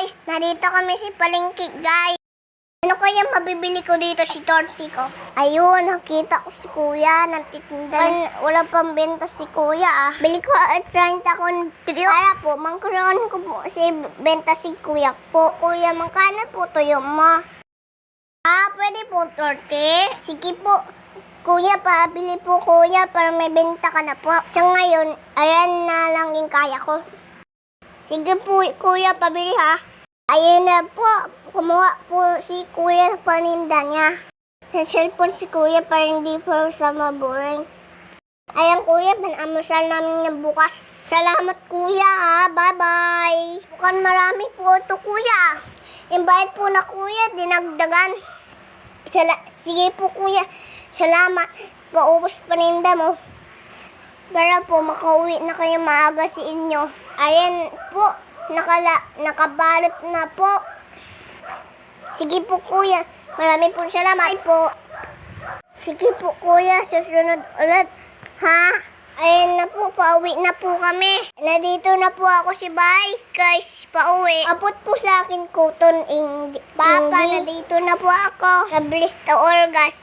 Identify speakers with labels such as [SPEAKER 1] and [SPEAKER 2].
[SPEAKER 1] guys, narito kami si Palengke guys. Ano kaya mabibili ko dito si Torty ko? Ayun, nakita ko si Kuya, nagtitinda. Wala, pang benta si Kuya ah. Bili ko at 30 kon tuyo. Para po, mangkuroon ko po si benta si Kuya po. Kuya, mangkano po tuyo mo? Ah, pwede po, Torty. Sige po. Kuya, pabili po kuya para may benta ka na po. Sa ngayon, ayan na lang yung kaya ko. Sige po, kuya, pabili ha. Ayun na po, kumuha po si kuya ng paninda niya. Sa cellphone si kuya para hindi po sa maburing. Ayan kuya, panamusal namin ng bukas. Salamat kuya ha, bye-bye. Bukan marami po ito kuya. Bayad po na kuya, dinagdagan. Sala Sige po kuya, salamat. Paubos paninda mo. Para po makauwi na kayo maaga si inyo. Ayan po, nakala, nakabalot na po. Sige po kuya, marami po salamat po. Sige po kuya, susunod ulit. Ha? Ayan na po, pauwi na po kami. Nandito na po ako si Bay, guys, pauwi. Abot po sa akin cotton indi. Papa, nandito na po ako. Nabilis to Orgas.